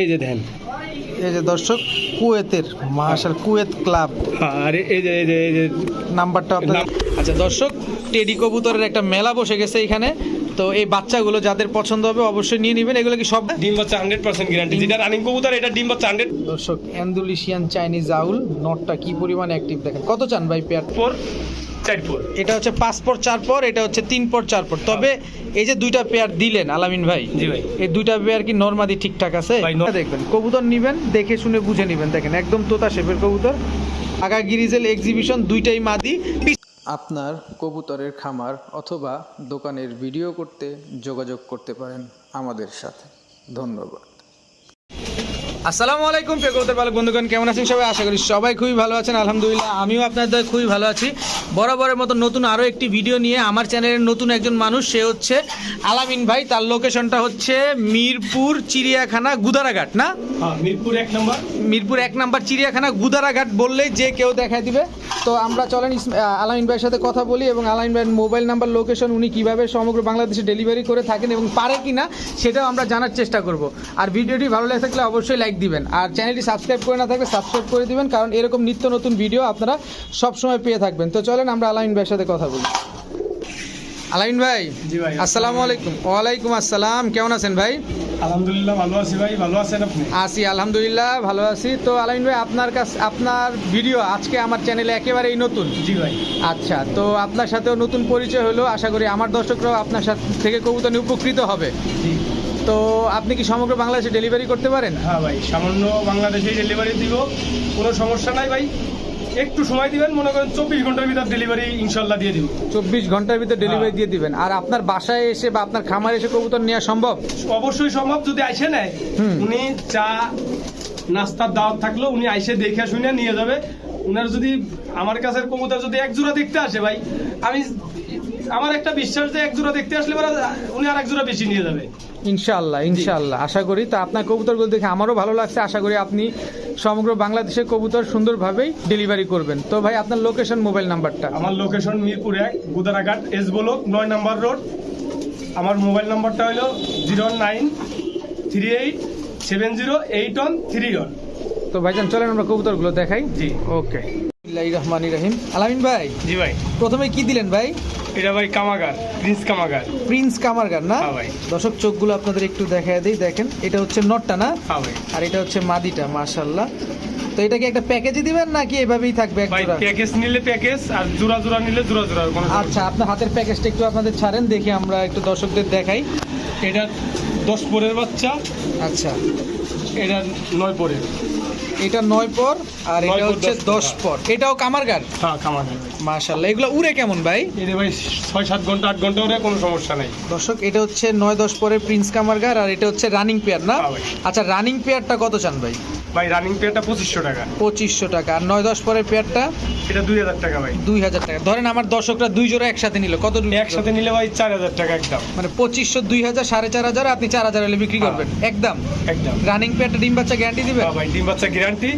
এই যে দেন এই যে দর্শক কুয়েতের মাহাশাল কুয়েত ক্লাব। আর এই যে এই যে এই যে। নাম্বারটা আপনার আচ্ছা দর্শক টেডি কবুতরের একটা মেলা বসে গেছে এখানে। তো এই বাচ্চাগুলো যাদের পছন্দ হবে অবশ্যই নিয়ে নেবেন। এগুলো কি সব ডিম বাচ্চা হান্ড্রেড পার্সেন্ট গ্যারান্টি যেটা রানিং কবুতর এটা ডিম বাচ্চা হান্ড্রেড দর্শক অ্যান্ডুলিশিয়ান চাইনিজ আউল নটটা কি পরিমাণ অ্যাক্টিভ দেখেন। কত চান ভাই পেয়ার ফোর এটা হচ্ছে পাঁচ পর চার পর এটা হচ্ছে তিন পর চার পর। তবে এই যে দুইটা পেয়ার দিলেন আলামিন ভাই জি ভাই। এই দুইটা পেয়ার কি নর্মাদি ঠিকঠাক আছে? দেখবেন কবুতর নিবেন দেখে শুনে বুঝে নিবেন। দেখেন একদম তোতা শেপের কবুতর। আগা গিরিজেল এক্সিবিশন দুইটাই মাদি। আপনার কবুতরের খামার অথবা দোকানের ভিডিও করতে যোগাযোগ করতে পারেন আমাদের সাথে। ধন্যবাদ। আসসালামু আলাইকুম কবুতর পালক বন্ধুগণ কেমন আছেন সবাই? আশা করি সবাই খুবই ভালো আছেন। আলহামদুলিল্লাহ আমিও আপনাদের খুবই ভালো আছি। বরাবরের মতো নতুন আরও একটি ভিডিও নিয়ে আমার চ্যানেলের নতুন একজন মানুষ সে হচ্ছে আলামিন ভাই। তার লোকেশনটা হচ্ছে মিরপুর চিড়িয়াখানা গুদারাঘাট না? হ্যাঁ মিরপুর এক নম্বর। মিরপুর এক নম্বর চিড়িয়াখানা গুদারাঘাট বললেই যে কেউ দেখায় দিবে। তো আমরা চলেন আলামিন ভাইয়ের সাথে কথা বলি এবং আলামিন ভাইয়ের মোবাইল নাম্বার লোকেশন উনি কীভাবে সমগ্র বাংলাদেশে ডেলিভারি করে থাকেন এবং পারে কি না সেটাও আমরা জানার চেষ্টা করব। আর ভিডিওটি ভালো লেগে থাকলে অবশ্যই লাইক দিবেন। আর চ্যানেলটি সাবস্ক্রাইব করে না থাকলে সাবস্ক্রাইব করে দিবেন কারণ এরকম নিত্য নতুন ভিডিও আপনারা সবসময় পেয়ে থাকবেন। তো চলেন আমরা আলামিন ভাইয়ের সাথে কথা বলি। আলামিন ভাই জি ভাই আসসালামু আলাইকুম। ওয়ালাইকুম আসসালাম কেমন আছেন ভাই? আলহামদুলিল্লাহ ভালো আছি ভাই ভালো আছেন আপনি? আছি আলহামদুলিল্লাহ ভালো আছি। তো আলামিন ভাই আপনার কাছে আপনার ভিডিও আজকে আমার চ্যানেলে একেবারেই নতুন? জি ভাই। আচ্ছা তো আপনার সাথেও নতুন পরিচয় হলো। আশা করি আমার দর্শকরাও আপনার সাথে থেকে কবুতর নিয়ে উপকৃত হবে। জি। তো আপনি কি সমগ্র বাংলাদেশে ডেলিভারি করতে পারেন? হ্যাঁ ভাই সামান্য বাংলাদেশে ডেলিভারি দিব। কোনো সমস্যা নাই ভাই। একটু সময় দিবেন মনে করেন চব্বিশ ঘণ্টার ভিতর ডেলিভারি ইনশাল্লাহ দিয়ে দিব। চব্বিশ ঘণ্টার ভিতরে ডেলিভারি হ্যাঁ। দিয়ে দিবেন। আর আপনার বাসায় এসে বা আপনার খামারে এসে কবুতর নেওয়া সম্ভব? অবশ্যই সম্ভব যদি আইসে নেয়। উনি চা নাস্তার দাওয়াত থাকল উনি আইসে দেখে শুনে নিয়ে যাবে। উনার যদি আমার কাছের কবুতর যদি এক জোড়া দেখতে আসে ভাই আমি আমার একটা বিশ্বাস যে এক জোড়া দেখতে আসলে উনি আর এক জোড়া বেশি নিয়ে যাবে। ইনশাআল্লাহ ইনশাআল্লাহ। আশা করি তো আপনার কবুতরগুলো দেখে আমারও ভালো লাগছে। আশা করি আপনি সমগ্র বাংলাদেশের কবুতর সুন্দরভাবেই ডেলিভারি করবেন। তো ভাই আপনার লোকেশন মোবাইল নাম্বারটা আমার লোকেশন মিরপুর এক গুদারাঘাট এস ব্লক নয় নাম্বার রোড। আমার মোবাইল নাম্বারটা হলো zero nine three eight seven zero eight one three one. তো ভাইজান চলেন আমরা কবুতরগুলো দেখাই। জি। ওকে রহমান রহিম। আলামিন ভাই। জি ভাই। প্রথমে কি দিলেন ভাই? এটা ভাই কামাগার প্রিন্স কামাগার। প্রিন্স কামারগার না? হ্যাঁ ভাই। দর্শক চোখগুলো আপনাদের একটু দেখায় দিই দেখেন এটা হচ্ছে নটটা না? হ্যাঁ আর এটা হচ্ছে মাদিটা মাশাল্লাহ তো এটা কি একটা প্যাকেজে দিবেন নাকি এভাবেই থাকবে এক জোড়া? প্যাকেজ নিলে প্যাকেজ আর জোড়া জোড়া নিলে জোড়া জোড়া আচ্ছা আপনার হাতের প্যাকেজটা একটু আপনাদের ছাড়েন দেখি আমরা একটু দর্শকদের দেখাই। এটা দশ পরের বাচ্চা। আচ্ছা। এটা নয় পরের। এটা নয় পর আর এটা হচ্ছে দশ পর। এটাও কামারগার? হ্যাঁ কামাগার ভাই মাশাল্লাহ এগুলো উড়ে কেমন ভাই? এটা ভাই ছয় সাত ঘণ্টা আট ঘণ্টা ওরে কোনো সমস্যা নেই। দর্শক এটা হচ্ছে নয় দশ পরের প্রিন্স কামারগার আর এটা হচ্ছে রানিং পেয়ার না? হ্যাঁ। আচ্ছা রানিং পেয়ারটা কত চান ভাই? ভাই রানিং পেয়ারটা পঁচিশশো টাকা। পঁচিশশো টাকা আর নয় দশ পরের পেয়ারটা? এটা দুই হাজার টাকা ভাই। দুই হাজার টাকা। ধরেন আমার দর্শকরা দুই জোড়া একসাথে নিল কত একসাথে নিলে ভাই চার হাজার টাকা একদম। মানে পঁচিশশো দুই হাজার সাড়ে চার হাজার আপনি চার হাজার হলে বিক্রি করবেন। একদম। একদম। রানিং পেয়ারটা ডিম বাচ্চা গ্যারান্টি দিবে হ্যাঁ ভাই ডিম বাচ্চা গ্যারান্টি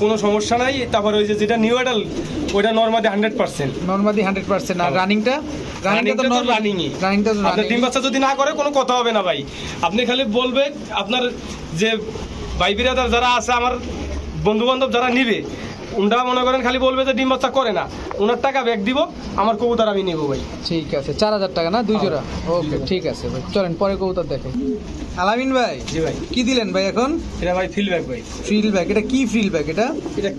কোনো সমস্যা নাই তারপরে ওই যে যেটা নিউ অ্যাডাল ওইটা normally hundred percent normally hundred percent আর হ্যাঁ। রানিংটা রানিংটা তো রানিংটা তো রানিংই রানিংটা তো আপনার ডিম বাচ্চা যদি না করে কোনো কথা হবে না ভাই। আপনি খালি বলবে আপনার যে ভাই বিরাদার যারা আছে আমার বন্ধু বান্ধব যারা নিবে উনরা মনে করেন খালি বলবে যে ডিম বাচ্চা করে না। উনার টাকা ব্যাগ দিব আমার কবুতর আমি নেব ভাই। ঠিক আছে চার হাজার টাকা না? দুই হ্যাঁ। জোড়া ওকে ঠিক আছে ভাই চলেন পরে কবুতর দেখেন আলামিন ভাই জি ভাই। কি দিলেন ভাই এখন? এটা ভাই ফিল ব্যাগ ভাই। ফিল ব্যাগ এটা কি ফিল ব্যাগ এটা? এটা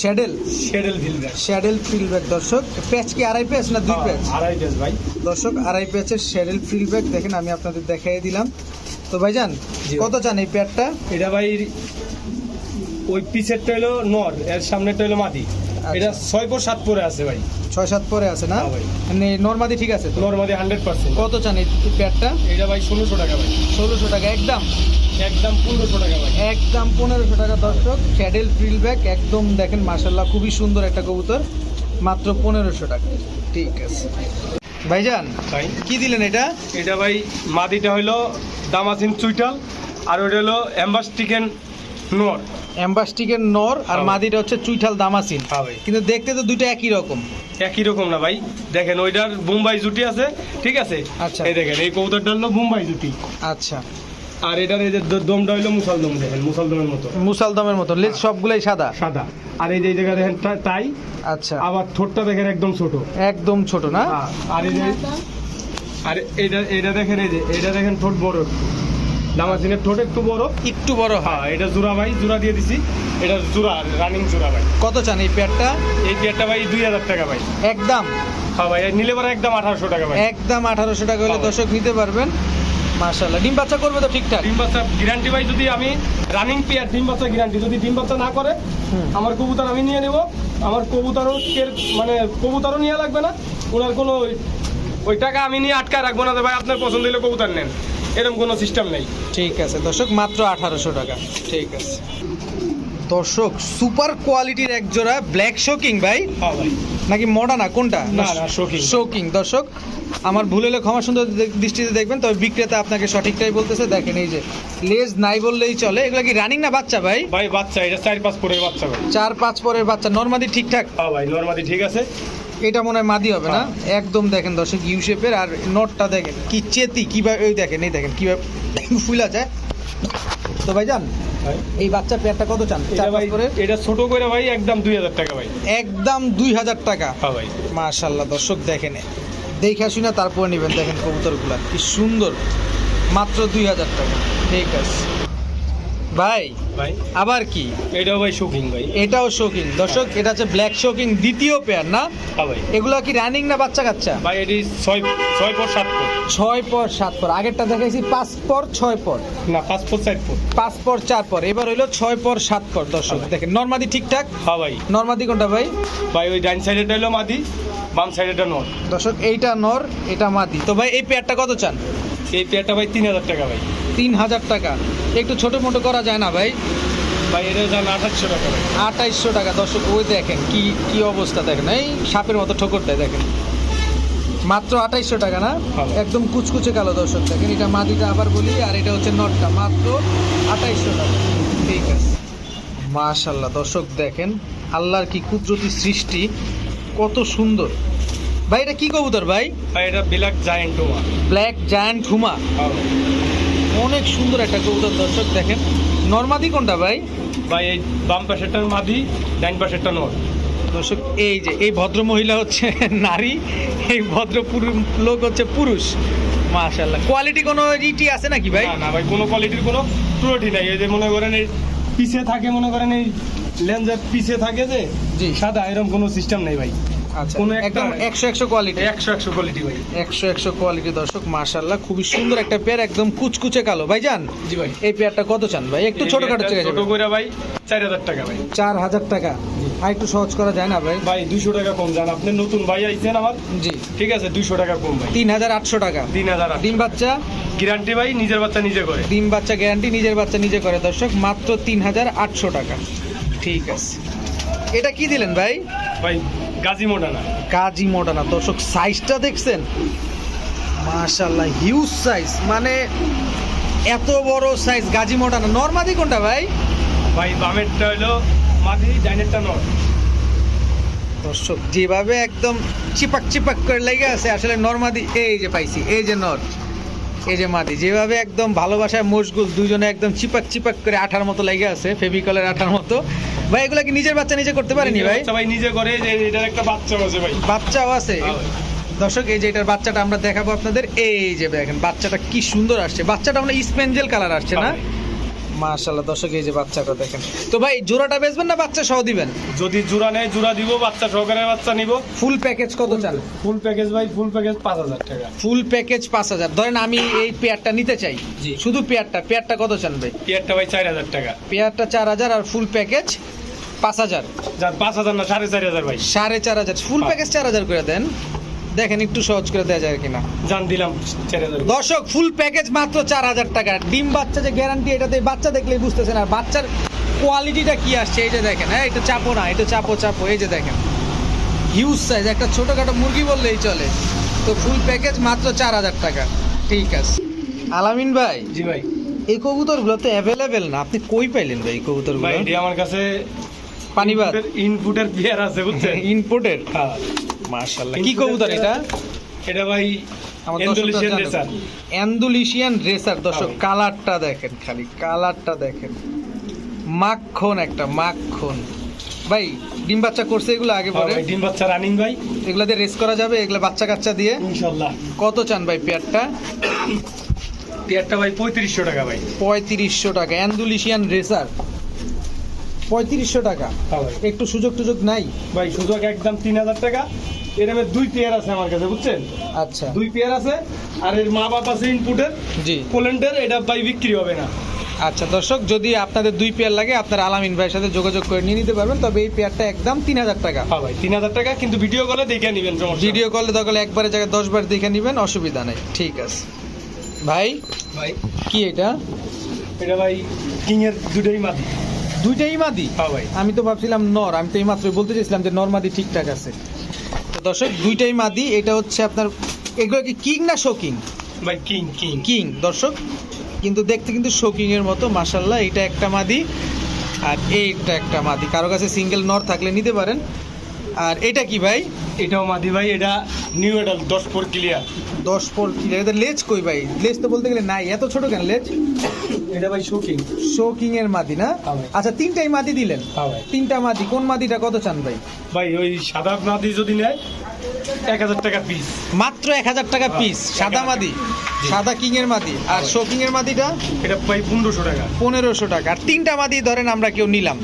শ্যাডেল শেডেল ফিল ব্যাগ শ্যাডেল ফিল ব্যাগ দর্শক প্যাচ কি আড়াই প্যাচ না দুই প্যাচ আড়াই পেজ ভাই। দর্শক আড়াই প্যাচের শ্যাডেল ফিল ব্যাগ দেখেন আমি আপনাদের দেখাই দিলাম। তো ভাইজান। কত চান এই প্যাডটা এটা ভাই ওই পিছেরটা হলো নর এর সামনেরটা হলো মাদি। এটা ছয় পর সাত পরে আছে ভাই। ছয় সাত পরে আছে না? হ্যাঁ ভাই। মানে নর্মাদি ঠিক আছে তো? নর মাদি হান্ড্রেড পার্সেন্ট কত চান এই প্যাডটা এটা ভাই ষোলোশো টাকা ভাই। ষোলোশো টাকা একদম? একদম পনেরোশো টাকা ভাই। একদম পনেরোশো টাকা দর্শক। শ্যাডেল ফ্রিল ব্যাগ একদম দেখেন মাসাল্লাহ খুবই সুন্দর একটা কবুতর। মাত্র পনেরোশো টাকা। ঠিক আছে। ভাইজান ভাই। কি দিলেন এটা? এটা ভাই মাদিটা হইল দামাসিন চুইটাল আর ওটা হলো অ্যাম্বাস চিকেন নর। অ্যাম্বাস্টিকের নর আর হ্যাঁ। মাদিটা হচ্ছে চুইঠাল দামাসিন। হ্যাঁ ভাই কিন্তু দেখতে তো দুটো একই রকম। একই রকম না ভাই। দেখেন ওইটার বোম্বাই জুটি আছে ঠিক আছে? আচ্ছা। এই দেখেন এই কৌতারটা হলো বোম্বাই জুটি। আচ্ছা। আর এটার এই যে দমটা হইল মুসালদম দেখেন মুসালদমের মতো। মুসালদমের মতো। লেজ সবগুলাই সাদা? সাদা। আর এই যে এই জায়গা দেখেন তাই? আচ্ছা। আবার ঠোঁটটা দেখেন একদম ছোট। একদম ছোট না? হ্যাঁ, আর এই যে আর এটা এটা দেখেন এই যে এটা দেখেন ঠোঁট বড় একটু দামাসিনের ঠোঁট একটু বড়। একটু বড় হ্যাঁ। এটা জোড়া ভাই জোড়া দিয়ে দিছি। এটা জোড়া রানিং জোড়া ভাই। কত চান এই পেয়ারটা? এই পেয়ারটা ভাই দুই হাজার টাকা ভাই। একদম। হ্যাঁ ভাই নিলে পরে একদম আঠারোশো টাকা ভাই। একদম আঠারোশো টাকা হলে হ্যাঁ। দর্শক নিতে পারবেন। মাশাল্লাহ ডিম বাচ্চা করবে তো ঠিকঠাক? ডিম বাচ্চা গ্যারান্টি ভাই যদি আমি রানিং পেয়ার ডিম বাচ্চা গ্যারান্টি যদি ডিম বাচ্চা না করে আমার কবুতর আমি নিয়ে নেব। আমার কবুতরও মানে কবুতরও নিয়ে লাগবে না। ওনার কোনো ওই- টাকা আমি নিয়ে আটকায় রাখব না যে ভাই আপনার পছন্দ হলে কবুতর নেন। এরকম কোনো সিস্টেম নেই। ঠিক আছে দর্শক মাত্র আঠারোশো টাকা। ঠিক আছে। দর্শক সুপার কোয়ালিটির এক জোড়া ব্ল্যাক শোকিং ভাই। নাকি মডানা কোনটা? না, না, শৌখিন। শোকিং দর্শক আমার ভুল হলে ক্ষমা সুন্দর দৃষ্টিতে দেখবেন তবে বিক্রেতা আপনাকে সঠিকটাই বলতেছে। দেখেন এই যে লেজ নাই বললেই চলে। এগুলো কি রানিং না বাচ্চা ভাই? ভাই বাচ্চা এটা চার পাঁচ পরের বাচ্চা ভাই। চার পাঁচ পরের বাচ্চা নর্মাদি ঠিকঠাক? হ্যাঁ ভাই নর্মালি ঠিক আছে। এটা মনে হয় মাদি হবে না? হ্যাঁ। একদম দেখেন দর্শক ইউ শেপের আর নটটা দেখেন। কি চেতি কীভাবে ওই দেখেন এই দেখেন কীভাবে ফুলা যায়। তো ভাই ভাই। এই বাচ্চা পেয়ারটা কত চান? পরের এটা ছোট করে ভাই একদম দুই হাজার টাকা ভাই। একদম দুই হাজার টাকা। হ্যাঁ ভাই। মাশাল্লাহ দর্শক দেখেন। দেখে শুনে তারপর নেবেন দেখেন কবুতরগুলা। কি সুন্দর। মাত্র দুই হাজার টাকা। ঠিক আছে। ভাই ভাই। আবার কি? এটাও ভাই শৌখিন ভাই। এটাও শোকিং দর্শক এটা হচ্ছে ব্ল্যাক শোকিং দ্বিতীয় পেয়ার না? হ্যাঁ ভাই। এগুলা কি রানিং না বাচ্চা কাচ্চা? ভাই এটি ছয় ছয় পর সাত পর। ছয় পর সাত পর। আগেরটা দেখাইছি পাঁচ পর ছয় পর। না পাঁচ পর চার পর। পাঁচ পর চার পর। এবার হইল ছয় পর সাত পর দর্শক দেখেন নর্মাদি ঠিকঠাক? হ্যাঁ ভাই। নর্মাদি কোনটা ভাই? ভাই ওই ডাইন সাইডেটা হলো মাদি বাম সাইডেটা নর। দর্শক এইটা নর এটা মাদি। তো ভাই এই পেয়ারটা কত চান? এই পেয়ারটা ভাই তিন হাজার টাকা ভাই। তিন হাজার টাকা। একটু ছোট মোটো করা যায় না ভাই? ভাই এটা যান আঠাশশো টাকা ভাই। আঠাইশশো টাকা। দর্শক ওই দেখেন কি কি অবস্থা দেখেন। এই সাপের মতো ঠোকর দেয় দেখেন। মাত্র আঠাইশশো টাকা না। একদম কুচকুচে কালো দর্শক দেখেন। এটা মাদিটা আবার বলি আর এটা হচ্ছে নটটা। মাত্র আঠাইশশো টাকা। ঠিক আছে। মাশাল্লাহ দর্শক দেখেন আল্লাহর কি কুদরতি সৃষ্টি। কত সুন্দর। ভাই এটা কি কবুতর ভাই? ভাই এটা ব্ল্যাক জায়েন্ট টোমা ব্ল্যাক জায়ান্ট হুমা। অনেক সুন্দর একটা কবুতর দর্শক দেখেন। নর্মাদি কোনটা ভাই? ভাই এই বাম পাশেরটার মাদি ডাইন পাশেরটা নর। দর্শক এই যে এই ভদ্র মহিলা হচ্ছে নারী এই ভদ্র লোক হচ্ছে পুরুষ। মাশাল্লাহ কোয়ালিটি কোনো ইটি আছে নাকি ভাই? না না ভাই কোনো কোয়ালিটির কোনো ত্রুটি নাই। এই যে মনে করেন এই পিছে থাকে মনে করেন এই লেন্সের পিছে থাকে যে জি। সাদা এরকম কোনো সিস্টেম নেই ভাই। কোনো একদম একশো একশো কোয়ালিটি একশো একশো কোয়ালিটি ভাই। একশো একশো কোয়ালিটি দর্শক মাশাল্লাহ খুবই সুন্দর একটা পেয়ার একদম কুচকুচে কালো। ভাই জি ভাই। এই পেয়ারটা কত চান ভাই? একটু ছোটখাটো চেয়ে ছোট করে ভাই চার হাজার টাকা ভাই। চার হাজার টাকা। আর একটু সহজ করা যায় না ভাই? ভাই দুশো টাকা কম যান। আপনি নতুন ভাই আইছেন আমার। জি। ঠিক আছে দুশো টাকা কম ভাই। তিন হাজার আটশো টাকা। তিন হাজার ডিম বাচ্চা? গ্যারান্টি ভাই নিজের বাচ্চা নিজে করে। ডিম বাচ্চা গ্যারান্টি নিজের বাচ্চা নিজে করে দর্শক মাত্র তিন হাজার আটশো টাকা। ঠিক আছে। এটা কি দিলেন ভাই? ভাই গাজী মোটানা কাজী মডানা দর্শক সাইজটা দেখছেন? মাশাল্লাহ হিউজ সাইজ মানে এত বড় সাইজ গাজী মডানা। নর্মাদি কোনটা ভাই? ভাই বামেরটা হলো মাদি ডাইনেরটা নর। দর্শক যেভাবে একদম চিপাক চিপাক করে লেগে আছে আসলে নর্মাদি এই যে পাইছি এই যে নর এই যে মাদি যেভাবে একদম ভালোবাসায় মশগুল দুজনে একদম চিপাক চিপাক করে আঠার মতো লেগে আছে ফেভিকলের আঠার মতো। ভাই এগুলা কি নিজের বাচ্চা নিজে করতে পারেনি ভাই? ভাই নিজে করে যে এটার একটা বাচ্চা আছে ভাই। বাচ্চাও আছে? হ্যাঁ। দর্শক এই যে এটার বাচ্চাটা আমরা দেখাবো আপনাদের। এই যে দেখেন বাচ্চাটা কি সুন্দর আসছে। বাচ্চাটা আমরা স্পেঞ্জেল কালার আসছে না? হ্যাঁ। মাশাল্লাহ দর্শক এই যে বাচ্চাটা দেখেন। তো ভাই জোড়াটা বেচবেন না বাচ্চা সহ দিবেন? যদি জোড়া নেয় জোড়া দিব বাচ্চা সহকারে বাচ্চা নিব। ফুল প্যাকেজ কত চান? ফুল প্যাকেজ ভাই ফুল প্যাকেজ পাঁচ হাজার টাকা। ফুল প্যাকেজ পাঁচ হাজার। ধরেন আমি এই পেয়ারটা নিতে চাই। শুধু পেয়ারটা পেয়ারটা কত চান ভাই? পেয়ারটা ভাই চার হাজার টাকা। পেয়ারটা চার হাজার আর ফুল প্যাকেজ পাঁচ হাজার। পাঁচ হাজার না সাড়ে চার হাজার ভাই। সাড়ে চার হাজার। ফুল। প্যাকেজ চার হাজার করে দেন। দেখেন একটু সহজ করে দেওয়া যায় কিনা। জান দিলাম দর্শক ফুল প্যাকেজ মাত্র চার হাজার টাকা। ডিম বাচ্চা যে গ্যারান্টি এটাতে বাচ্চা দেখলেই বুঝতেছেন। আর বাচ্চার কোয়ালিটিটা কি আসছে? এই যে দেখেন হ্যাঁ এটা চাপো না এটা চাপো চাপো। এই যে দেখেন হিউজ সাইজ একটা ছোটোখাটো মুরগি বললেই চলে। তো ফুল প্যাকেজ মাত্র চার হাজার টাকা। ঠিক আছে। আলামিন ভাই জি ভাই। এই কবুতরগুলো তো অ্যাভেলেবেল না। আপনি কই পাইলেন ভাই এই কবুতরগুলো? আমার কাছে পানিবাদ ইনপুটের পেয়ার আছে বুঝছেন? ইনপোর্টেড হ্যাঁ। মাশাআল্লাহ। কি কবুতর এটা? এটা ভাই। অ্যান্ডুলিশিয়ান রেসার দর্শক। কালারটা দেখেন খালি কালারটা দেখেন। মাখন একটা মাখন। ভাই ডিম বাচ্চা করছে এগুলো আগে হ্যাঁ পরে? ডিম বাচ্চা রানিং ভাই। এগুলা দিয়ে রেস করা যাবে এগুলা বাচ্চা কাচ্চা দিয়ে? ইনশাল্লাহ কত চান ভাই পেয়ারটা? পেয়ারটা ভাই পঁয়ত্রিশশো টাকা ভাই। পঁয়ত্রিশশো টাকা। অ্যান্ডুলিশিয়ান রেসার পঁয়ত্রিশশো টাকা। একটু সুযোগ টুযোগ নাই? ভাই সুযোগ একদম তিন হাজার টাকা। এরমে দুই পেয়ার আছে আমার কাছে বুঝছেন? আচ্ছা। দুই পেয়ার আছে আর এর মা বাপ আছে ইনপুটের জি। পোল্যান্ডের এটা ভাই বিক্রি হবে না। আচ্ছা দর্শক যদি আপনাদের দুই পেয়ার লাগে আপনারা আলামিন ভাইয়ের সাথে যোগাযোগ করে নিয়ে নিতে পারবেন তবে এই পেয়ারটা একদম তিন হাজার টাকা। হ্যাঁ ভাই তিন হাজার টাকা কিন্তু ভিডিও কলে দেখে নিবেন ভিডিও কলে দরকার একবারে জায়গায় দশ বার দেখে নেবেন অসুবিধা নেই ঠিক আছে। ভাই? ভাই। কি এটা? এটা ভাই কিং এর দুটোই মাদি দুইটাই মাদি? হ্যাঁ আমি তো ভাবছিলাম নর আমি তো এই মাত্রই বলতে চাইছিলাম যে নর মাদি ঠিকঠাক আছে। তো দর্শক দুইটাই মাদি এটা হচ্ছে আপনার এগুলো কি কিং না শোকিং ভাই কিং কিং। কিং দর্শক কিন্তু দেখতে কিন্তু শোকিং এর মতো মাসাল্লাহ এটা একটা মাদি আর এইটা একটা মাদি। কারও কাছে সিঙ্গেল নর থাকলে নিতে পারেন। আর এটা কি ভাই? এটাও মাদি ভাই এটা নিউ এডাল দশ ফোর ক্লিয়ার দশ পর এদের লেজ কই ভাই? লেজ তো বলতে গেলে নাই। এত ছোট কেন লেজ? এটা ভাই শোকিং শোকিং এর মাদি না? হ্যাঁ আচ্ছা তিনটাই মাদি দিলেন। হ্যাঁ তিনটা মাদি কোন মাদিটা কত চান ভাই? ভাই ওই সাদা মাদি যদি নেয় এক হাজার টাকা পিস মাত্র এক হাজার টাকা পিস হ্যাঁ, সাদা 1000 মাদি? সাদা কিং এর মাদি। আর। শোকিং এর মাদিটা? এটা ভাই পনেরোশো টাকা। পনেরোশো টাকা। আর তিনটা মাদি ধরেন আমরা কেউ নিলাম।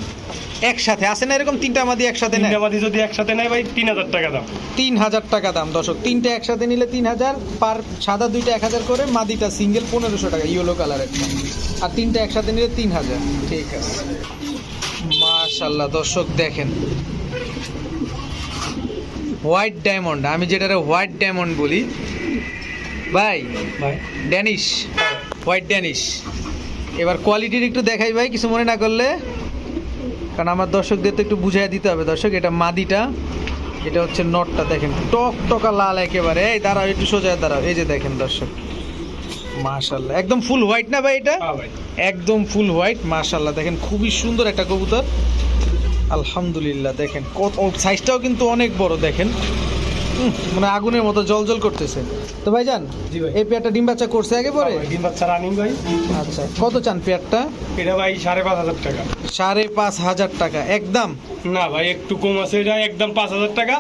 একসাথে আসে না? এরকম তিনটা মাদি একসাথে তিনটা মাদি যদি একসাথে নেয় ভাই তিন হাজার টাকা দাম। তিন হাজার টাকা দাম দর্শক। তিনটা একসাথে নিলে তিন হাজার পার সাদা দুইটা এক হাজার করে মাদিটা সিঙ্গেল পনেরোশো টাকা ইয়েলো কালার একটা। আর তিনটা একসাথে নিলে তিন হাজার। ঠিক আছে। মাশাল্লাহ দর্শক দেখেন। হোয়াইট ডায়মন্ড আমি যেটারে হোয়াইট ডায়মন্ড বলি ভাই ভাই। Danish white Danish. এবার কোয়ালিটির একটু দেখাই ভাই কিছু মনে না করলে। কারণ আমার দর্শকদের তো একটু বুঝাই দিতে হবে দর্শক এটা মাদিটা এটা হচ্ছে নটটা দেখেন টক টকা লাল একেবারে এই দাঁড়াও একটু সোজা দাঁড়াও এই যে দেখেন দর্শক মাশাল্লাহ একদম ফুল হোয়াইট না ভাই এটা? হ্যাঁ একদম ফুল হোয়াইট মাশাল্লাহ দেখেন খুবই সুন্দর একটা কবুতর আলহামদুলিল্লাহ দেখেন কত সাইজটাও কিন্তু অনেক বড় দেখেন মানে আগুনের মতো জল জল করতেছে। তো ভাইজান ভাই। এই পেয়ারটা ডিম বাচ্চা করছে আগে পরে? ডিম বাচ্চা রানিং ভাই। আচ্ছা কত চান পেয়ারটা? এটা ভাই সাড়ে পাঁচ হাজার টাকা। সাড়ে পাঁচ হাজার টাকা একদম? না ভাই একটু কম আছে এটা একদম পাঁচ হাজার টাকা।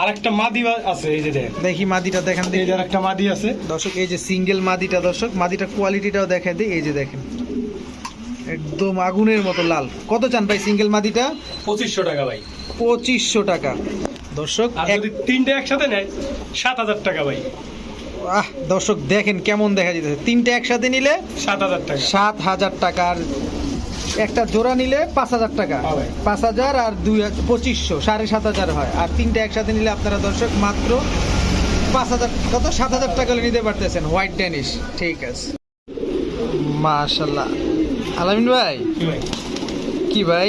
আর একটা মাদি আছে এই যে দেখেন দেখি মাদিটা দেখেন এই যে একটা মাদি আছে। দর্শক এই যে সিঙ্গেল মাদিটা দর্শক মাদিটা কোয়ালিটিটাও দেখাই দিই এই যে দেখেন। একদম আগুনের মতো লাল। কত চান ভাই সিঙ্গেল মাদিটা? পঁচিশশো টাকা ভাই। পঁচিশশো টাকা। দর্শক যদি তিনটে একসাথে নেয় সাত হাজার টাকা ভাই। আহ দর্শক দেখেন কেমন দেখা যেতেছে তিনটে একসাথে নিলে সাত হাজার টাকা। সাত হাজার টাকা আর একটা জোড়া নিলে পাঁচ হাজার টাকা। হ্যাঁ। পাঁচ হাজার আর দুই পঁচিশশো সাড়ে সাত হাজার হয়। আর তিনটে একসাথে নিলে আপনারা দর্শক মাত্র পাঁচ হাজার কত? সাত হাজার টাকা নিতে পারতেছেন। হোয়াইট ড্যানিশ ঠিক আছে। মাশাল্লাহ আলামিন ভাই? কি ভাই। কি ভাই?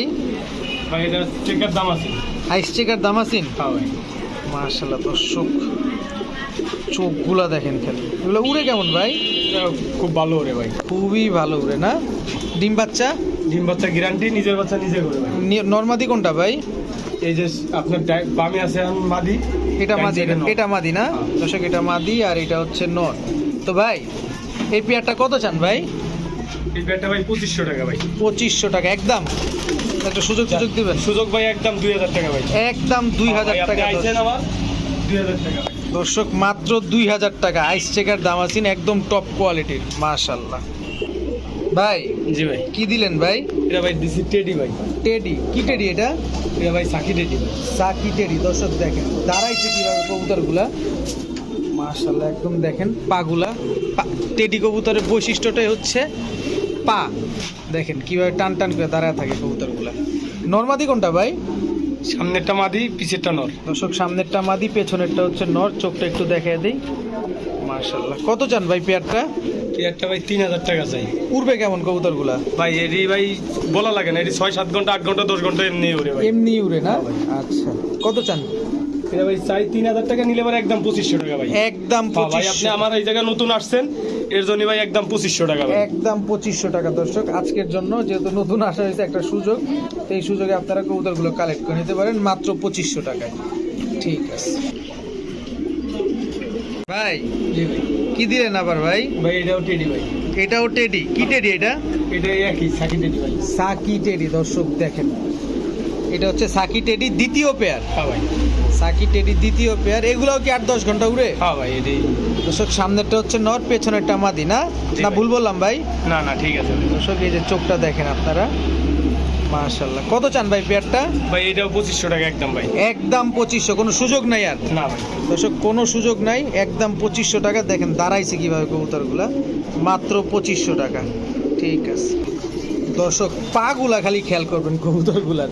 ভাই এটা দাম আছে। আইস চেকার দামাসিন মাশাল্লাহ দর্শক চোখগুলা দেখেন খালি। এগুলো উড়ে কেমন ভাই? খুব ভালো ওরে ভাই। খুবই ভালো উড়ে না? ডিম বাচ্চা? ডিম বাচ্চা গ্যারান্টি নিজের বাচ্চা নিজে করে নর্মাদি কোনটা ভাই? এই যে আপনার বামে আছে মাদি। এটা মাদি এটা মাদি না? হ্যাঁ। দর্শক এটা মাদি আর এটা হচ্ছে নর। তো ভাই এই পেয়ারটা কত চান ভাই? এই ব্যাটটা ভাই পঁচিশশো টাকা ভাই। পঁচিশশো টাকা একদম। একটা সুযোগ সুযোগ দিবেন। সুযোগ ভাই একদম দুই হাজার টাকা ভাই। একদম দুই হাজার টাকা আইছেন আমার? দুই হাজার টাকা দর্শক মাত্র দুই হাজার টাকা। আইস চেকার দাম আছেন একদম টপ কোয়ালিটির মাশাল্লাহ ভাই জি ভাই। কি দিলেন ভাই? এটা ভাই দিছি টেডি ভাই। টেডি কি টেডি এটা? এটা ভাই সাকি টেডি সাকি টেডি দর্শক দেখেন দাঁড়াইছে কীভাবে কবুতরগুলা? মাশাল্লাহ একদম দেখেন পাগুলা। পা- টেডি কবুতরের বৈশিষ্ট্যটাই হচ্ছে পা। দেখেন কীভাবে টান টান করে দাঁড়ায় থাকে কবুতরগুলা। নর্মাদি কোনটা ভাই? সামনেরটা মাদি পিছেরটা নর। দর্শক সামনেরটা মাদি পেছনেরটা হচ্ছে নর। চোখটা একটু দেখাই দিই। মার্শাল্লাহ কত চান ভাই পেয়ারটা? পেয়ারটা ভাই তিন হাজার টাকা চাই। উড়বে কেমন কবুতরগুলা? ভাই এটি ভাই বলা লাগে না। এটি ছয় সাত ঘণ্টা আট ঘণ্টা দশ ঘণ্টা এমনি উড়ে ভাই। এমনি উড়ে না? আচ্ছা। কত চান? এটা ভাই চাই তিন হাজার টাকা নিলে ভাই একদম পঁচিশশো টাকা ভাই। একদম ভাই আপনি আমার এই জায়গায় নতুন আসছেন এর জন্য ভাই একদম পঁচিশশো টাকা একদম পঁচিশশো টাকা দর্শক। আজকের জন্য যেহেতু নতুন আসা হয়েছে একটা সুযোগ তো এই সুযোগে আপনারা কবুতরগুলো কালেক্ট করে নিতে পারেন মাত্র পঁচিশশো টাকায়। ঠিক আছে। ভাই কি দিলেন আবার ভাই? ভাই এটাও টেডি ভাই। এটাও টেডি। কি টেডি এটা? এটা একই সাকি টেডি ভাই। সাকি টেডি দর্শক দেখেন। এটা হচ্ছে সাকি টেডি দ্বিতীয় পেয়ার হ্যাঁ ভাই। সাকি টেডি দ্বিতীয় পেয়ার এগুলোও কি আট দশ ঘণ্টা উড়ে? হ্যাঁ ভাই এটাই দর্শক সামনেরটা হচ্ছে নর পেছনেরটা মাদি না? না ভুল বললাম ভাই? না না ঠিক আছে। দর্শক এই যে চোখটা দেখেন আপনারা। মাশাল্লাহ কত চান ভাই পেয়ারটা? ভাই এটাও পঁচিশশো টাকা একদম ভাই। একদম পঁচিশশো কোনো সুযোগ নাই আর। না ভাই। দর্শক কোনো সুযোগ নাই একদম পঁচিশশো টাকা। দেখেন দাঁড়াইছে কীভাবে কবুতরগুলা। মাত্র পঁচিশশো টাকা। ঠিক আছে। দর্শক পাগুলা খালি খেয়াল করবেন কবুতরগুলার।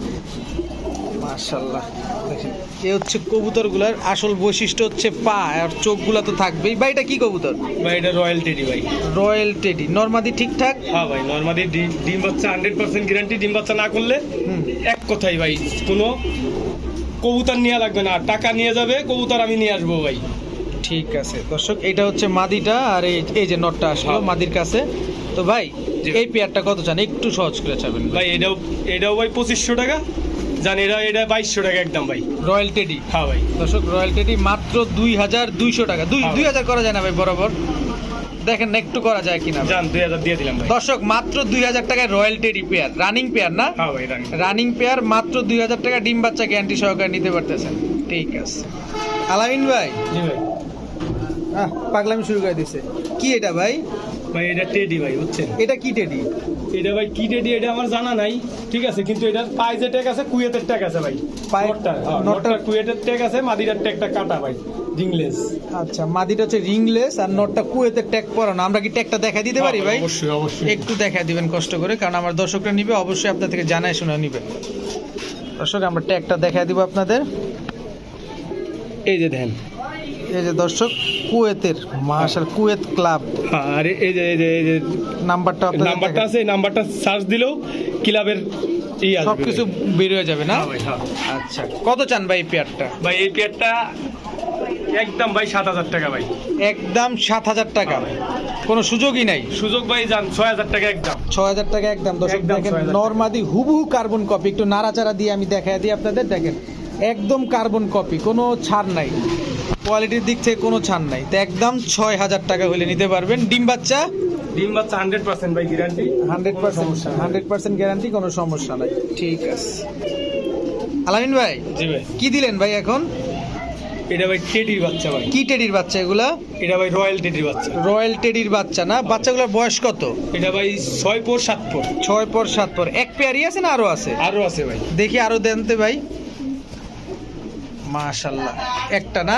মাশাল্লাহ দেখেন এ হচ্ছে কবুতরগুলার আসল বৈশিষ্ট্য হচ্ছে পা আর চোখগুলা তো থাকবেই। ভাই এটা কি কবুতর? ভাই এটা রয়্যাল টেডি ভাই। রয়্যাল টেডি নর্মাদি ঠিকঠাক? হ্যাঁ ভাই নর্মালি ডিম বাচ্চা হান্ড্রেড পার্সেন্ট গ্যারান্টি ডিম বাচ্চা না করলে এক কথাই ভাই কোনো কবুতর নিয়ে লাগবে না। টাকা নিয়ে যাবে কবুতর আমি নিয়ে আসব ভাই। ঠিক আছে। দর্শক এটা হচ্ছে মাদিটা আর এই এই যে নটটা আসলো হ্যাঁ। মাদির কাছে। তো ভাই। এই পেয়ারটা কত চান? একটু সহজ করে চাবেন। ভাই এটাও এটাও ভাই পঁচিশশো টাকা। জানি এটা এটা বাইশশো টাকা একদম ভাই। Royal teddy? হ্যাঁ ভাই। দর্শক রয়্যাল টেডি মাত্র দুই হাজার দুইশো টাকা। দুই হ্যাঁ। দুই হাজার করা যায় না ভাই বরাবর? দেখেন না একটু করা যায় কিনা যান দুই হাজার দিয়ে দিলাম দর্শক মাত্র দুই হাজার টাকায় royal teddy pair. Running pair না? হ্যাঁ রানি পেয়ার। মাত্র দুই হাজার টাকা ডিম বাচ্চা গ্যারান্টি সহকারে নিতে পারতেছেন। ঠিক আছে। আলামিন ভাই। জি ভাই। পাগলামি শুরু করে দিছে। কি এটা ভাই? ভাই এটা টেডি ভাই বুঝছেন? এটা কি টেডি? এটা ভাই কি টেডি এটা আমার জানা নাই ঠিক আছে কিন্তু এটা পায়ে যে ট্যাগ আছে কুয়েতের ট্যাগ আছে ভাই। হ্যাঁ, নটটার- নটটার কুয়েতের ট্যাগ আছে মাদিরার ট্যাগটা কাটা ভাই রিংলেস আচ্ছা মাদিটা হচ্ছে রিংলেস আর নটটা কুয়েতের ট্যাগ পরানো। আমরা কি ট্যাগটা দেখা দিতে পারি ভাই? অবশ্যই অবশ্যই। একটু দেখা দিবেন কষ্ট করে কারণ আমার দর্শকরা নিবে অবশ্যই আপনার থেকে জানায় শোনা নিবে। দর্শক আমরা ট্যাগটা দেখা দিব আপনাদের। এই যে দেন এই যে দর্শক কুয়েতের মার্শাল কুয়েত ক্লাব। হ্যাঁ আর এই যে এই যে এই যে নাম্বারটা নাম্বারটা আছে এই নাম্বারটা সার্চ দিলেও ক্লাবের ই আসবে। সবকিছু বের হয়ে যাবে না? হ্যাঁ হ্যাঁ। আচ্ছা কত চান ভাই এই পেয়ারটা? ভাই এই পেয়ারটা একদম ভাই সাত হাজার টাকা ভাই। একদম সাত হাজার টাকা। কোনো সুযোগই নাই? সুযোগ ভাই যান ছয় হাজার টাকা একদম। ছয় হাজার টাকা একদম। দর্শক দেখেন 6,000 নর্মাদি হুবহু কার্বন কপি। একটু নাড়াচাড়া দিয়ে আমি দেখাই দিই আপনাদের। দেখেন একদম কার্বন কপি কোনো ছাড় নাই। কোয়ালিটির দিক থেকে কোনো ছাড় নাই। তো একদম ছয় হাজার টাকা হলে নিতে পারবেন। ডিম বাচ্চা? ডিম বাচ্চা হান্ড্রেড পার্সেন্ট ভাই guarantee hundred percent hundred percent guarantee কোনো সমস্যা নাই। ঠিক আছে। আলামিন ভাই জি ভাই। কি দিলেন ভাই এখন? এটা ভাই টেডির বাচ্চা ভাই। কি টেডির বাচ্চা এগুলা? এটা ভাই রয়্যাল টেডির বাচ্চা। রয়্যাল টেডির বাচ্চা না? বাচ্চাগুলোর বয়স কত? এটা ভাই ছয় পর সাত পর। ছয় পর সাত পর। এক পেয়ারই আছে না আরও আছে? আরও আছে ভাই। দেখি আরও দেন তো ভাই। মাশাল্লাহ একটা না?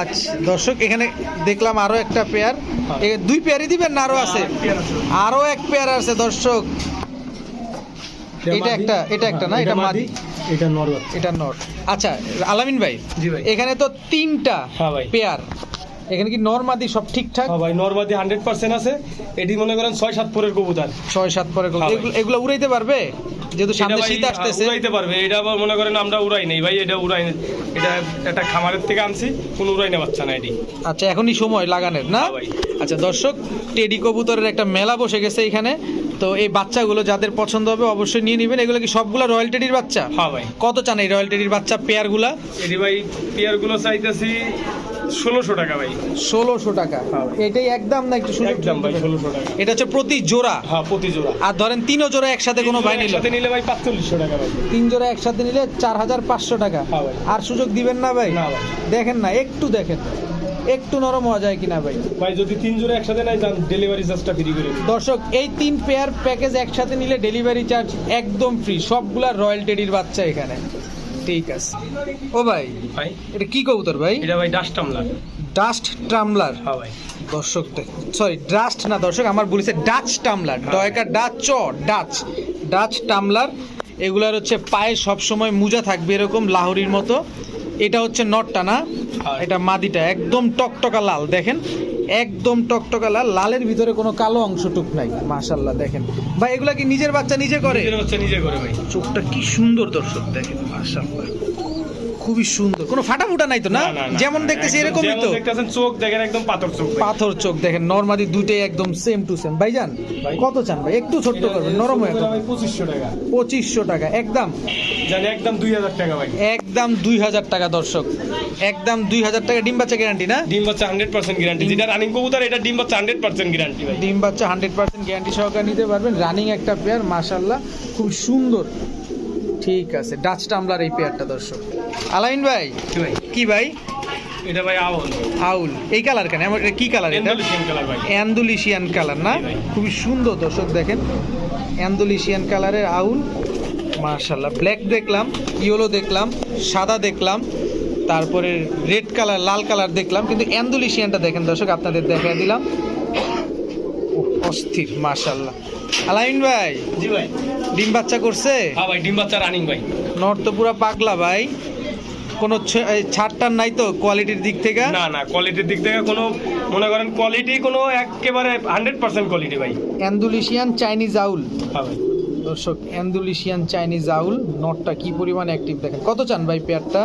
আচ্ছা দর্শক এখানে দেখলাম আরও একটা পেয়ার। এ, দুই পেয়ারই দিবেন না আরও আছে? আরও এক পেয়ার আছে দর্শক। এটা একটা এটা একটা না? এটা মাদি? এটা নর এটা নর। আচ্ছা আলামিন ভাই ভাই। এখানে তো তিনটা হ্যাঁ পেয়ার। এখানে কি নর মাদি সব ঠিকঠাক? হ্যাঁ ভাই নরমাদি হান্ড্রেড পার্সেন্ট আছে। এটি মনে করেন ছয় সাত পরের কবুতর। ছয় সাত পরে হ্যাঁ ভাই। এগুলো উড়াইতে পারবে? যেহেতু সামনে শীত আসতেছে। উড়াইতে পারবে। এটা আবার মনে করেন আমরা উড়াই নেই ভাই এটা উড়াই নেই। এটা একটা খামারের থেকে আনছি কোন উড়াই না বাচ্চা না এটি। আচ্ছা এখনই সময় লাগানোর না? হ্যাঁ। আচ্ছা দর্শক টেডি কবুতরের একটা মেলা বসে গেছে এখানে। তো এই বাচ্চাগুলো যাদের পছন্দ হবে অবশ্যই নিয়ে নেবেন। এগুলো কি সবগুলো রয়্যাল টেডির বাচ্চা? হ্যাঁ ভাই। কত চান এই রয়্যাল টেডির বাচ্চা পেয়ারগুলা? এটি ভাই পেয়ারগুলো চাইতেছি ষোলোশো টাকা ভাই। ষোলোশো টাকা। হ্যাঁ এটাই একদম না একটু সুযোগ একদম ভাই ষোলোশো টাকা। এটা হচ্ছে প্রতি জোড়া? হ্যাঁ প্রতি জোড়া। আর ধরেন তিনও জোড়া একসাথে কোনো ভাই নিল? সাথে নিলে ভাই পাঁচচল্লিশশো টাকা ভাই। তিন জোড়া একসাথে নিলে চার হাজার পাঁচশো টাকা। হ্যাঁ ভাই। আর সুযোগ দিবেন না ভাই? না ভাই। দেখেন না একটু দেখেন। একটু নরম হওয়া যায় কিনা ভাই? ভাই যদি তিন জোড়া একসাথে নাই যান ডেলিভারি চার্জটা ফ্রি করে দর্শক এই তিন পেয়ার প্যাকেজ একসাথে নিলে ডেলিভারি চার্জ একদম ফ্রি সবগুলা রয়্যাল টেডির বাচ্চা এখানে। ঠিক আছে। ও ভাই ভাই। এটা কি কবুতর ভাই? এটা ভাই ডাস্ট টামলার ডাস্ট টামলার হ্যাঁ ভাই। দর্শক সরি ডাস্ট না দর্শক আমার বলেছে ডাচ টামলার ডয়কা ডাচ চ ডাচ ডাচ টামলার এগুলার হচ্ছে পায়ে সবসময় মুজা থাকবে এরকম লাহোরির মতো। এটা হচ্ছে নটটা না। এটা মাদিটা একদম টকটকা লাল দেখেন? একদম টকটকা লাল লালের ভিতরে কোনো কালো অংশটুক নাই মাশাল্লাহ দেখেন। ভাই এগুলা কি নিজের বাচ্চা নিজে করে? নিজের বাচ্চা নিজে করে ভাই। চোখটা কি সুন্দর দর্শক দেখেন মাশাল্লাহ খুবই সুন্দর। কোনো ফাটা ফুটা নাই তো না? যেমন দেখতেছি এরকমই তো। দেখতেছেন চোখ দেখেন একদম পাথর চোখ পাথর চোখ দেখেন নর্মালি দুইটাই একদম সেম টু সেম ভাইজান ভাই। কত চান ভাই? একটু ছোট্ট করবেন নরম হয়ে পঁচিশশো টাকা। পঁচিশশো টাকা একদম। জানি একদম দুই হাজার টাকা ভাই। একদম দুই হাজার টাকা দর্শক। একদম দুই হাজার টাকা ডিম বাচ্চা গ্যারান্টি না? ডিম বাচ্চা হান্ড্রেড পার্সেন্ট গ্যারান্টি যেটা রানিং কবুতর এটা ডিম বাচ্চা হান্ড্রেড পার্সেন্ট গ্যারান্টি ভাই। ডিম বাচ্চা হান্ড্রেড পার্সেন্ট গ্যারান্টি সহকারে নিতে পারবেন। রানিং একটা পেয়ার মাশাল্লাহ খুব সুন্দর। ঠিক আছে ডাচ টামলার এই পেয়ারটা দর্শক। আলাইন ভাই? কি ভাই? কি ভাই? এটা ভাই আওয়াল আউল। এই কালার কেন? আমার এটা কি কালার এটা? এন্ডালিশিয়ান কালার না? খুবই সুন্দর দর্শক দেখেন। অ্যান্ডুলিশিয়ান কালারের আউল। মার্শাল্লাহ ব্ল্যাক দেখলাম ইয়েলো দেখলাম সাদা দেখলাম তারপরে রেড কালার লাল কালার দেখলাম কিন্তু অ্যান্ডুলিশিয়ানটা দেখেন দর্শক আপনাদের দেখা দিলাম। অস্থির মার্শাল্লাহ আলাইন ভাই? জি ভাই। ডিম বাচ্চা করছে? হ্যাঁ ভাই ডিম বাচ্চা রানিং ভাই। নর তো পুরা পাগলা ভাই। কোনো ছাড়টার নাই তো কোয়ালিটির দিক থেকে? না না কোয়ালিটির দিক থেকে কোনো মনে করেন কোয়ালিটি কোনো একেবারে হান্ড্রেড পার্সেন্ট কোয়ালিটি ভাই। অ্যান্ডুলিশিয়ান চাইনিজ আউল হ্যাঁ ভাই। দর্শক অ্যান্ডুলিশিয়ান চাইনিজ আউল নটটা কি পরিমাণ অ্যাক্টিভ দেখেন? কত চান ভাই পেয়ারটা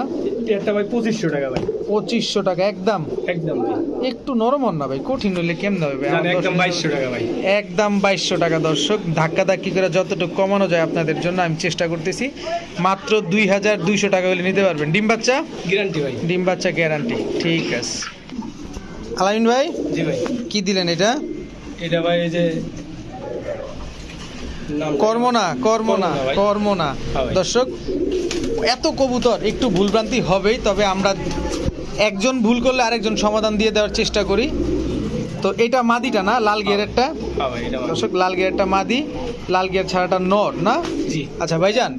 একটা ভাই পঁচিশশো টাকা ভাই। পঁচিশশো টাকা একদম? একদম একটু নরম হন না ভাই কঠিন হইলে কেমন হবে ভাই? একদম বাইশশো টাকা ভাই। একদম বাইশশো টাকা দর্শক ধাক্কা ধাক্কি করে যতটুকু কমানো যায় আপনাদের জন্য আমি চেষ্টা করতেছি। মাত্র দুই হাজার দুইশো টাকা হলে নিতে পারবেন। ডিম বাচ্চা? গ্যারান্টি ভাই। ডিম বাচ্চা গ্যারান্টি ঠিক আছে। আলামিন ভাই জি ভাই। কি দিলেন এটা? এটা ভাই এই যে কর্মনা কর্মনা কর্মনা ভাই। কর্মনা হ্যাঁ ভাই। দর্শক এত কবুতর একটু ভুলভ্রান্তি হবেই তবে আমরা একজন ভুল করলে আরেকজন সমাধান দিয়ে দেওয়ার চেষ্টা করি। তো এটা মাদিটা না? লাল গিয়ারেরটা হ্যাঁ এটা ভাই। দর্শক লাল গিয়ারটা মাদি লাল গিয়ার ছাড়াটা নর না? জি। আচ্ছা ভাইজান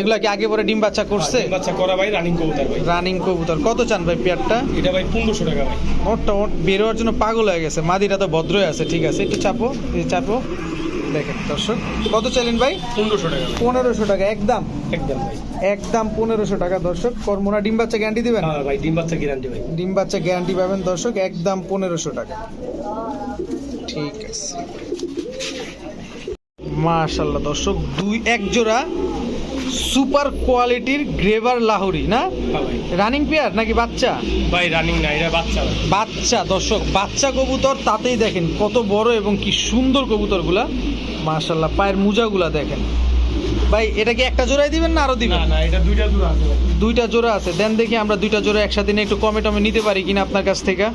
এগুলা কি আগে পরে ডিম বাচ্চা করছে? বাচ্চা করা ভাই রানিং কবুতর ভাই। রানিং কবুতর। কত চান ভাই পেয়ারটা? এটা ভাই পনেরোশো টাকা ভাই। ওর বেরোয়ার জন্য পাগল হয়ে গেছে। মাদিটা তো ভদ্রই আছে ঠিক আছে একটু চাপো চাপো। দেখেন দর্শক কত চাইলেন ভাই? পনেরোশো টাকা পনেরোশো টাকা একদম? একদম ভাই। একদম পনেরোশো টাকা দর্শক। কর্মনা ডিম বাচ্চা গ্যারান্টি দিবেন? হ্যাঁ ভাই ডিম বাচ্চা গ্যারান্টি ভাই। ডিম বাচ্চা গ্যারান্টি পাবেন দর্শক একদম পনেরোশো টাকা। ঠিক আছে। মাশাল্লাহ দর্শক দুই এক জোড়া সুপার কোয়ালিটির গ্রেভার লাহোরি না? হ্যাঁ রানিং পেয়ার নাকি বাচ্চা? ভাই রানিং না এটা বাচ্চা বাচ্চা দর্শক বাচ্চা কবুতর তাতেই দেখেন কত বড় এবং কি সুন্দর কবুতরগুলা। মাশাল্লাহ পায়ের মোজাগুলা দেখেন। ভাই এটা কি একটা জোড়াই দিবেন না আরও দিবেন? না এটা দুইটা জোড়া আছে। দুইটা জোড়া আছে। দেন দেখি আমরা দুইটা জোড়া একসাথে নিয়ে একটু কমে টমে নিতে পারি কিনা আপনার কাছ থেকে।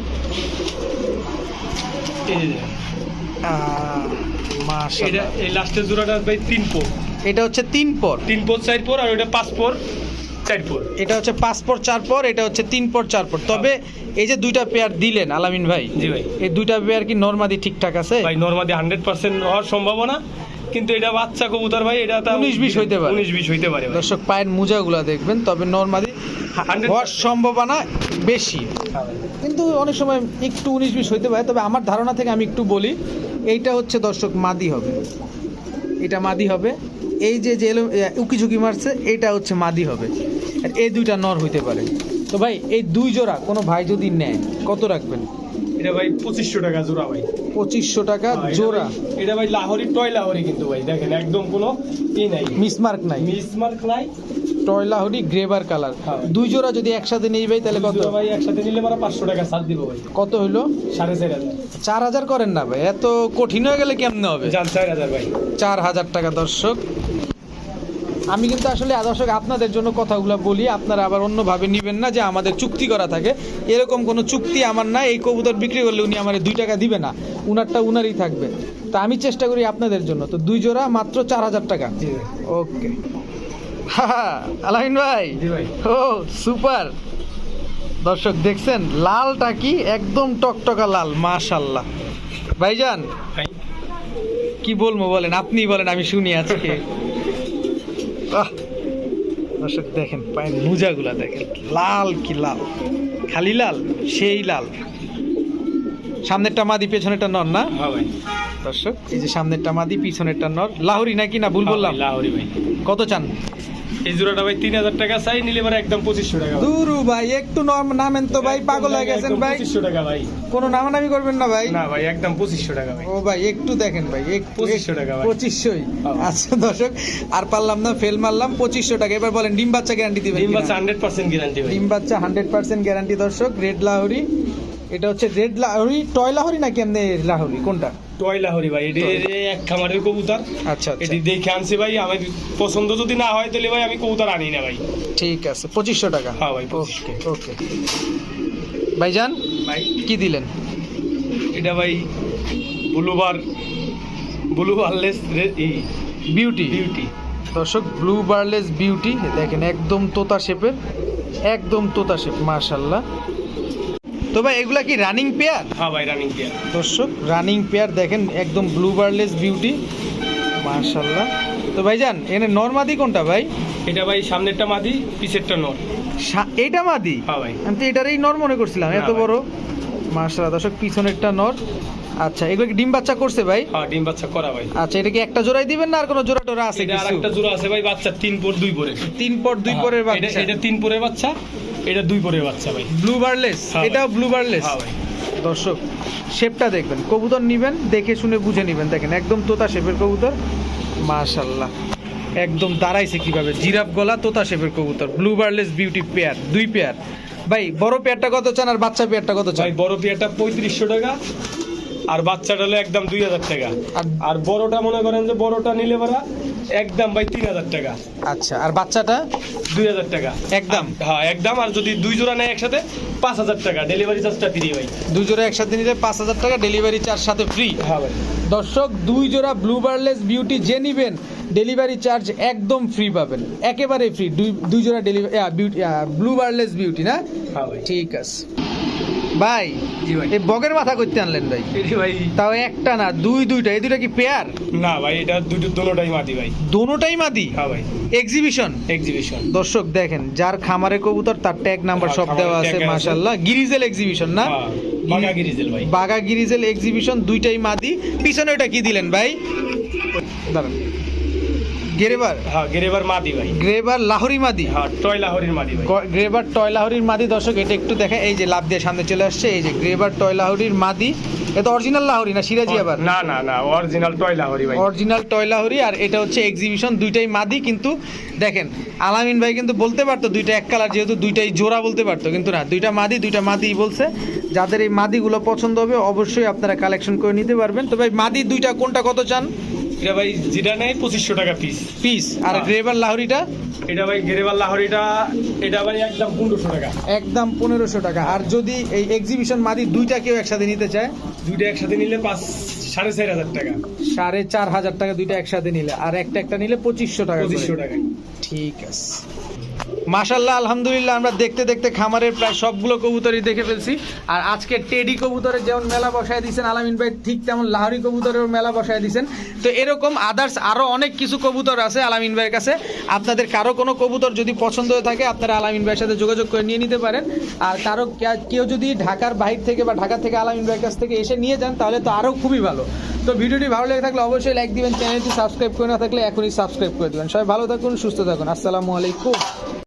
মাশাল্লাহ এই লাস্টের জোড়াটা ভাই তিন পর। এটা হচ্ছে তিন পর। তিন পর চার পর আর ওটা পাঁচ পোর। এটা হচ্ছে পাঁচ পর চার পর এটা হচ্ছে তিন পর চার পর। তবে এই যে দুইটা পেয়ার দিলেন আলামিন ভাই জি ভাই। এই দুইটা পেয়ার কি নর্মাদি ঠিকঠাক আছে? ভাই নর্মালি হান্ড্রেড পার্সেন্ট হওয়ার সম্ভাবনা কিন্তু এটা বাচ্চা কবুতর ভাই এটা তা 19-20 হইতে পারে। উনিশ বিশ হইতে পারে দর্শক পায়ের মোজাগুলা দেখবেন তবে নর্মাদি হওয়ার সম্ভাবনা বেশি। কিন্তু অনেক সময় একটু উনিশ বিশ হইতে পারে তবে আমার ধারণা থেকে আমি একটু বলি এইটা হচ্ছে দর্শক মাদি হবে। এটা মাদি হবে। এই যে যে উকি ঝুঁকি মারছে এটা হচ্ছে মাদি হবে। আর এই দুইটা নর হইতে পারে। তো ভাই এই দুই জোড়া কোনো ভাই যদি নেয় কত রাখবেন? এটা ভাই পঁচিশশো টাকা জোড়া ভাই। পঁচিশশো টাকা জোড়া। এটা ভাই লাহোরি টয় লাহরি কিন্তু ভাই। দেখেন একদম কোনো ই নাই। মিসমার্ক নাই। মিসমার্ক নাই। টয়লা হরি গ্রেভার কালার। হ্যাঁ। দুই জোড়া যদি একসাথে নিই ভাই তাহলে কত? ভাই একসাথে নিলে মারা পাঁচশো টাকা ছাড় দিব ভাই। কত হইল? সাড়ে চার হাজার। চার হাজার করেন না ভাই এত কঠিন হয়ে গেলে কেমনে হবে? যান চার হাজার ভাই। চার হাজার টাকা দর্শক। আমি কিন্তু আসলে দর্শক আপনাদের জন্য কথাগুলো বলি আপনারা আবার অন্যভাবে নেবেন না যে আমাদের চুক্তি করা থাকে। এরকম কোনো চুক্তি আমার না এই কবুতর বিক্রি করলে উনি আমার দুই টাকা দিবে না। উনারটা উনারই থাকবে। তা আমি চেষ্টা করি আপনাদের জন্য। তো দুই জোড়া মাত্র চার হাজার টাকা। ওকে। আলামিন ভাই। ও সুপার। দর্শক দেখছেন লালটা কি একদম টকটকা লাল মাশাল্লাহ ভাইজান ভাই কি বলব বলেন আপনি বলেন আমি শুনি আজকে। দর্শক দেখেন পায়ের মোজাগুলা দেখেন লাল কি লাল। খালি লাল সেই লাল। সামনেরটা মাদি পেছনেরটা নর না? হ্যাঁ ভাই। দর্শক এই যে সামনেরটা মাদি পিছনেরটা নর। লাহোরি নাকি না ভুল বললাম? হ্যাঁ ভাই, লাহোরি ভাই। কত চান? এই জোড়াটা ভাই তিন হাজার টাকা চাই নিলে পরে একদম পঁচিশশো টাকা। দুরু ভাই একটু নরম নামেন তো ভাই পাগল হয়ে গেছেন ভাই। পঁচিশশো টাকা ভাই। কোনো নামানামি করবেন না ভাই। না ভাই একদম পঁচিশশো টাকা ভাই। ও ভাই একটু দেখেন ভাই একটু 2500 টাকা ভাই। পঁচিশশোই। আচ্ছা দর্শক আর পারলাম না ফেল মারলাম পঁচিশশো টাকা। এবার বলেন ডিম বাচ্চা গ্যারান্টি দিবেন ডিম বাচ্চা হান্ড্রেড পার্সেন্ট গ্যারান্টি ভাই। ডিম বাচ্চা হান্ড্রেড পার্সেন্ট গ্যারান্টি দর্শক রেড লাহরি। এটা হচ্ছে রেড লাহরি টয় লাহরি নাকি এমনি লাহরি? কোনটা? টয় লাহরি ভাই এটি এক খামারের কবুতর। আচ্ছা আচ্ছা। এটি দেখে আনছি ভাই আমার পছন্দ যদি না হয় তাহলে ভাই আমি কবুতর আনি না ভাই। ঠিক আছে পঁচিশশো টাকা। হ্যাঁ ভাই, ওকে 2500 ওকে। ভাইজান? ভাই। কি দিলেন? এটা ভাই blue bar blue barless beauty. Beauty. দর্শক ব্লু বার্লেস বিউটি দেখেন একদম তোতা শেপের একদম তোতা শেপ মাশাল্লাহ। তো ভাই এগুলা কি রানিং পেয়ার হ্যাঁ ভাই রানিং পেয়ার দর্শক রানিং পেয়ার দেখেন একদম ব্লু বার্লেস বিউটি মার্শাল্লাহ তো ভাই যান এখানে নর নর্মাদি কোনটা ভাই? এটা ভাই সামনেরটা মাদি পিছেরটা নর। এইটা মাদি? হ্যাঁ ভাই। আমি তো এটারই নর মনে করছিলাম এত বড়। মার্শাল্লাহ দর্শক পিছনেরটা নর। আচ্ছা এগুলো কি ডিম বাচ্চা করছে ভাই? হ্যাঁ ডিম বাচ্চা করা ভাই। আচ্ছা এটা কি একটা জোড়াই দিবেন না আর কোনো জোড়া টোরা আছে কিছু? একটা জোড়া আছে ভাই বাচ্চা তিন পর দুই পরে। তিন পর দুই পরের হ্যাঁ, এটা বাচ্চা। এটা তিন পরের বাচ্চা এটা দুই পরের বাচ্চা ভাই। ব্লু বার্লেস হ্যাঁ এটাও ব্লু বার্লেস? হ্যাঁ ভাই। দর্শক শেপটা দেখবেন কবুতর নিবেন দেখে শুনে বুঝে নিবেন। দেখেন একদম তোতা শেপের কবুতর। মাশাল্লাহ একদম দাঁড়াইছে কীভাবে। জিরাফ গলা তোতা শেপের কবুতর। ব্লু বার্লেস বিউটি পেয়ার দুই পেয়ার। ভাই বড় পেয়ারটা কত চান আর বাচ্চা পেয়ারটা কত চান? ভাই বড় পেয়ারটা পঁয়ত্রিশশো টাকা আর বাচ্চাটা হলে একদম দুই হাজার টাকা। আর- বড়টা মনে করেন যে বড়টা নিলে পরা একদম ভাই তিন হাজার টাকা। আচ্ছা আর বাচ্চাটা? দুই হাজার টাকা। একদম? হ্যাঁ একদম আর যদি দুই জোড়া নেয় একসাথে পাঁচ হাজার টাকা। ডেলিভারি চার্জটা ফ্রি ভাই। দুই জোড়া একসাথে নিলে পাঁচ হাজার টাকা ডেলিভারি চার্জ সাথে ফ্রি হ্যাঁ ভাই। দর্শক দুই জোড়া ব্লু বার্লেস বিউটি যে নিবেন ডেলিভারি চার্জ একদম ফ্রি পাবেন। একেবারে ফ্রি দুই দুই জোড়া delivery beauty blue barless beauty না? হ্যাঁ ঠিক আছে। ভাই এই বগের মাথা করতে আনলেন ভাই। ভাই। তাও একটা না দুই দুইটা এই দুইটা কি পেয়ার না ভাই এটা দুটো দোনোটাই মাটি ভাই। দোনোটাই মাদি হ্যাঁ ভাই। এক্সিবিশন এক্সিবিশন দর্শক দেখেন যার খামারে কবুতর তার ট্যাগ নাম্বার সব দেওয়া আছে আছে। মাশাআল্লাহ। গিরিজেল এক্সিবিশন না? হ্যাঁ বাগা গিরিজেল ভাই। বাগা গিরিজেল এক্সিবিশন দুইটাই মাদি পিছনে ওটা কি দিলেন ভাই? দাঁড়ান। গেরেবার? হ্যাঁ গেরেবার মাটি ভাই। গ্রেবার লাহোরি মাদি? হ্যাঁ টয় লাহরির মাটি ভাই। গ্রেবার টয় লাহোরির মাদি দর্শক এটা একটু দেখেন এই যে লাভ দিয়ে সামনে চলে আসছে এই যে গ্রেবার টয় লাহোরির মাদি। এটা অরিজিনাল লাহোরি না সিরাজি আবার? না না না অরিজিনাল টয় লাহরি ভাই। অরিজিনাল টয় লাহোরি আর এটা হচ্ছে এক্সিবিশন দুইটাই মাদি কিন্তু দেখেন আলামিন ভাই কিন্তু বলতে পারতো দুইটা এক কালার যেহেতু দুইটাই জোড়া বলতে পারতো কিন্তু না দুইটা মাদি দুইটা মাদি বলছে। যাদের এই মাদিগুলো পছন্দ হবে অবশ্যই আপনারা কালেকশন করে নিতে পারবেন। তো ভাই মাদি দুইটা কোনটা কত চান? এটা ভাই যেটা নেয় পঁচিশশো টাকা পিস পিস আর হ্যাঁ। গ্রেবার লাহোরিটা? এটা ভাই গেরেবার লাহরিটা এটা ভাই একদম পনেরোশো টাকা। একদম পনেরোশো টাকা। আর যদি এই এক্সিবিশন মাদি দুইটা কেউ একসাথে নিতে চায়? দুইটা একসাথে নিলে পাঁচ সাড়ে চার হাজার টাকা। সাড়ে চার হাজার টাকা দুইটা একসাথে নিলে। আর একটা একটা নিলে পঁচিশশো টাকা। পঁচিশশো টাকা ঠিক আছে। মাশাল্লাহ আলহামদুলিল্লাহ, আমরা দেখতে দেখতে খামারের প্রায় সবগুলো কবুতরই দেখে ফেলছি। আর আজকে টেডি কবুতরের যেমন মেলা বসায় দিয়েছেন আলামিন ভাই ঠিক তেমন লাহরি কবুতরের মেলা বসায় দিয়েছেন তো এরকম আদার্স আরও অনেক কিছু কবুতর আছে আলামিন ভাইয়ের কাছে। আপনাদের কারও কোনো কবুতর যদি পছন্দ হয়ে থাকে, আপনারা আলামিন ভাইয়ের সাথে যোগাযোগ করে নিয়ে নিতে পারেন। আর কারও কেউ যদি ঢাকার বাইরে থেকে বা ঢাকা থেকে আলামিন ভাইয়ের কাছ থেকে এসে নিয়ে যান, তাহলে তো আরও খুবই ভালো। তো ভিডিওটি ভালো লেগে থাকলে অবশ্যই লাইক দিবেন চ্যানেলটি সাবস্ক্রাইব করে না থাকলে এখনই সাবস্ক্রাইব করে দেবেন। সবাই ভালো থাকুন, সুস্থ থাকুন। আসসালামু আলাইকুম।